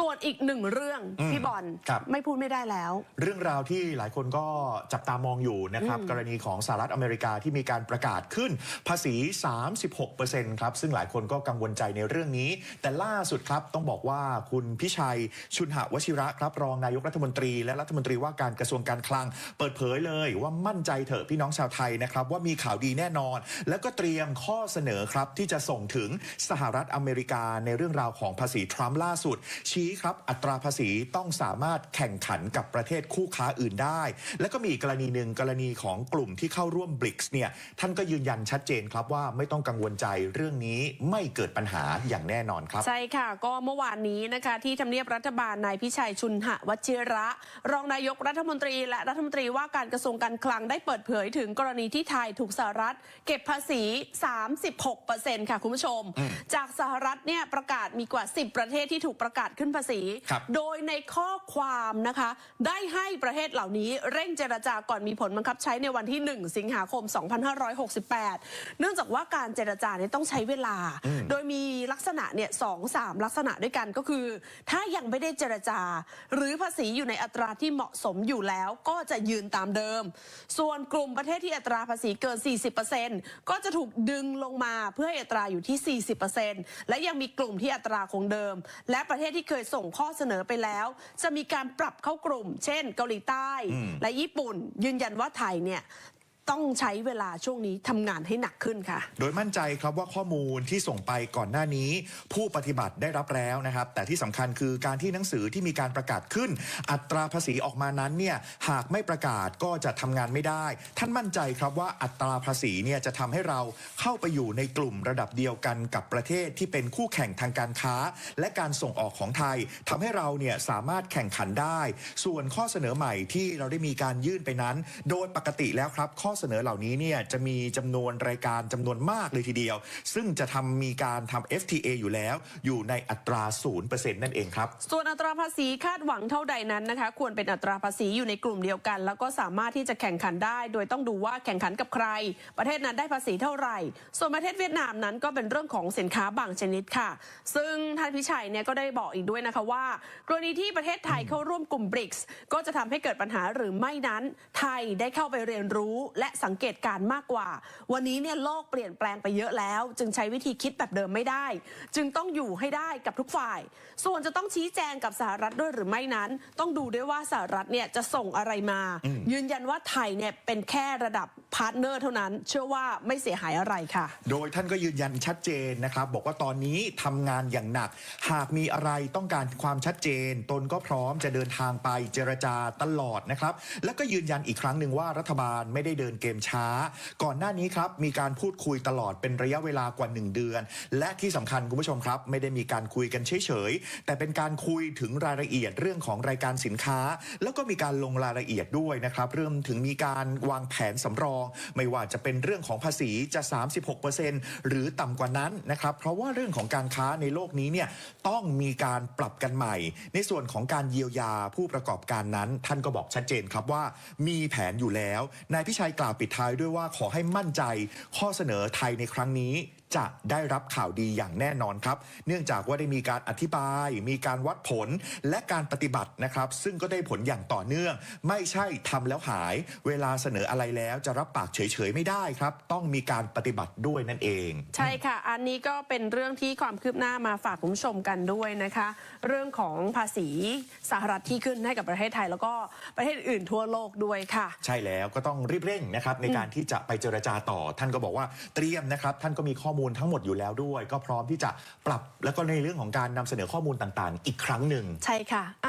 ส่วนอีกหนึ่งเรื่องอืมพี่บอลครับ ไม่พูดไม่ได้แล้ว เรื่องราวที่หลายคนก็จับตามองอยู่นะครับ กรณีของสหรัฐอเมริกาที่มีการประกาศขึ้นภาษี 36%ครับ ซึ่งหลายคนก็กังวลใจในเรื่องนี้ แต่ล่าสุดครับต้องบอกว่าคุณพิชัยชุนหวชิระครับรองนายกรัฐมนตรี และรัฐมนตรีว่าการกระทรวงการคลัง เปิดเผยเลยว่ามั่นใจเถอะพี่น้องชาวไทยนะครับ ว่ามีข่าวดีแน่นอน แล้วก็เตรียมข้อเสนอครับที่จะส่งถึงสหรัฐอเมริกาในเรื่องราวของภาษีทรัมป์ล่าสุด ชี้ครับอัตราภาษีต้องสามารถแข่งขันกับประเทศคู่ค้าอื่นได้ แล้วก็มีอีกกรณีหนึ่งกรณีของกลุ่มที่เข้าร่วมบริกส์เนี่ยท่านก็ยืนยันชัดเจนครับว่าไม่ต้องกังวลใจเรื่องนี้ไม่เกิดปัญหาอย่างแน่นอนครับ ใช่ค่ะ ก็เมื่อวานนี้นะคะที่ทำเนียบรัฐบาลนายพิชัยชุนหวชิระ รองนายกรัฐมนตรี และรัฐมนตรีว่าการกระทรวงการคลังได้เปิดเผยถึงกรณีที่ไทยถูกสหรัฐ เก็บภาษี 36%ค่ะคุณผู้ชม จากสหรัฐเนี่ยประกาศมีกว่า 10 ประเทศที่ถูกประกาศขึ้นภาษีครับโดยในข้อความนะคะ ได้ให้ประเทศเหล่านี้เร่งเจรจาก่อนมีผลบังคับใช้ในวันที่ 1 สิงหาคม 2568 เนื่องจากว่าการเจรจาเนี่ยต้องใช้เวลา โดยมีลักษณะเนี่ยสองสามลักษณะด้วยกันก็คือ ถ้ายังไม่ได้เจรจา หรือภาษีอยู่ในอัตราที่เหมาะสมอยู่แล้วก็จะยืนตามเดิม ส่วนกลุ่มประเทศที่อัตราภาษีเกิน 40%ก็จะถูกดึงลงมาเพื่อให้อัตราอยู่ที่ 40%และยังมีกลุ่มที่อัตราคงเดิม และประเทศที่เคยส่งข้อเสนอไปแล้ว จะมีการปรับเข้ากลุ่ม เช่น เกาหลีใต้อืมและญี่ปุ่น ยืนยันว่าไทยเนี่ย ต้องใช้เวลาช่วงนี้ทำงานให้หนักขึ้นค่ะ โดยมั่นใจครับว่าข้อมูลที่ส่งไปก่อนหน้านี้ ผู้ปฏิบัติได้รับแล้วนะครับ แต่ที่สำคัญคือการที่หนังสือที่มีการประกาศขึ้น อัตราภาษีออกมานั้นเนี่ยหากไม่ประกาศก็จะทำงานไม่ได้ ท่านมั่นใจครับว่าอัตราภาษีเนี่ยจะทำให้เราเข้าไปอยู่ในกลุ่มระดับเดียวกันกับประเทศที่เป็นคู่แข่งทางการค้า และการส่งออกของไทยทำให้เราเนี่ยสามารถแข่งขันได้ ส่วนข้อเสนอใหม่ที่เราได้มีการยื่นไปนั้น โดยปกติแล้วครับข้อเสนอเหล่านี้เนี่ยจะมีจำนวนรายการจำนวนมากเลยทีเดียว ซึ่งจะทำมีการทำ FTA อยู่แล้ว อยู่ในอัตรา 0%นั่นเองครับ ส่วนอัตราภาษีคาดหวังเท่าใดนั้นนะคะ ควรเป็นอัตราภาษีอยู่ในกลุ่มเดียวกัน แล้วก็สามารถที่จะแข่งขันได้ โดยต้องดูว่าแข่งขันกับใคร ประเทศนั้นได้ภาษีเท่าไหร่ ส่วนประเทศเวียดนามนั้นก็เป็นเรื่องของสินค้าบางชนิดค่ะ ซึ่งท่านพิชัยเนี่ยก็ได้บอกอีกด้วยนะคะว่า กรณีที่ประเทศไทยเข้าร่วมกลุ่มบริกส์ก็จะทำให้เกิดปัญหาหรือไม่นั้น ไทยได้เข้าไปเรียนรู้และสังเกตการณ์มากกว่า วันนี้เนี่ยโลกเปลี่ยนแปลงไปเยอะแล้ว จึงใช้วิธีคิดแบบเดิมไม่ได้ จึงต้องอยู่ให้ได้กับทุกฝ่าย ส่วนจะต้องชี้แจงกับสหรัฐด้วยหรือไม่นั้น ต้องดูด้วยว่าสหรัฐเนี่ยจะส่งอะไรมา ยืนยันว่าไทยเนี่ยเป็นแค่ระดับพาร์ทเนอร์เท่านั้น เชื่อว่าไม่เสียหายอะไรค่ะ โดยท่านก็ยืนยันชัดเจนนะครับ บอกว่าตอนนี้ทำงานอย่างหนัก หากมีอะไรต้องการความชัดเจน ตนก็พร้อมจะเดินทางไปเจรจาตลอดนะครับ แล้วก็ยืนยันอีกครั้งหนึ่งว่ารัฐบาลไม่ได้เดินเกมช้า ก่อนหน้านี้ครับมีการพูดคุยตลอดเป็นระยะเวลากว่า 1 เดือน และที่สำคัญคุณผู้ชมครับ ไม่ได้มีการคุยกันเฉยๆแต่เป็นการคุยถึงรายละเอียดเรื่องของรายการสินค้า แล้วก็มีการลงรายละเอียดด้วยนะครับเริ่มถึงมีการวางแผนสำรองไม่ว่าจะเป็นเรื่องของภาษีจะ 36%หรือต่ำกว่านั้นนะครับ เพราะว่าเรื่องของการค้าในโลกนี้เนี่ยต้องมีการปรับกันใหม่ ในส่วนของการเยียวยาผู้ประกอบการนั้น ท่านก็บอกชัดเจนครับว่ามีแผนอยู่แล้วนายพิชัยกล่าวปิดท้ายด้วยว่าขอให้มั่นใจข้อเสนอไทยในครั้งนี้ จะได้รับข่าวดีอย่างแน่นอนครับ เนื่องจากว่าได้มีการอธิบาย มีการวัดผลและการปฏิบัตินะครับ ซึ่งก็ได้ผลอย่างต่อเนื่อง ไม่ใช่ทำแล้วหาย เวลาเสนออะไรแล้วจะรับปากเฉยๆไม่ได้ครับ ต้องมีการปฏิบัติด้วยนั่นเอง ใช่ค่ะ อันนี้ก็เป็นเรื่องที่ความคืบหน้ามาฝากคุณผู้ชมกันด้วยนะคะ เรื่องของภาษีสหรัฐที่ขึ้นให้กับประเทศไทย แล้วก็ประเทศอื่นทั่วโลกด้วยค่ะ ใช่แล้วก็ต้องรีบเร่งนะครับในการที่จะไปเจรจาต่อ ท่านก็บอกว่าเตรียมนะครับ ท่านก็มีข้อมูลทั้งหมดอยู่แล้วด้วย ก็พร้อมที่จะปรับแล้วก็ในเรื่องของการนำเสนอข้อมูลต่างๆ อีกครั้งหนึ่ง ใช่ค่ะ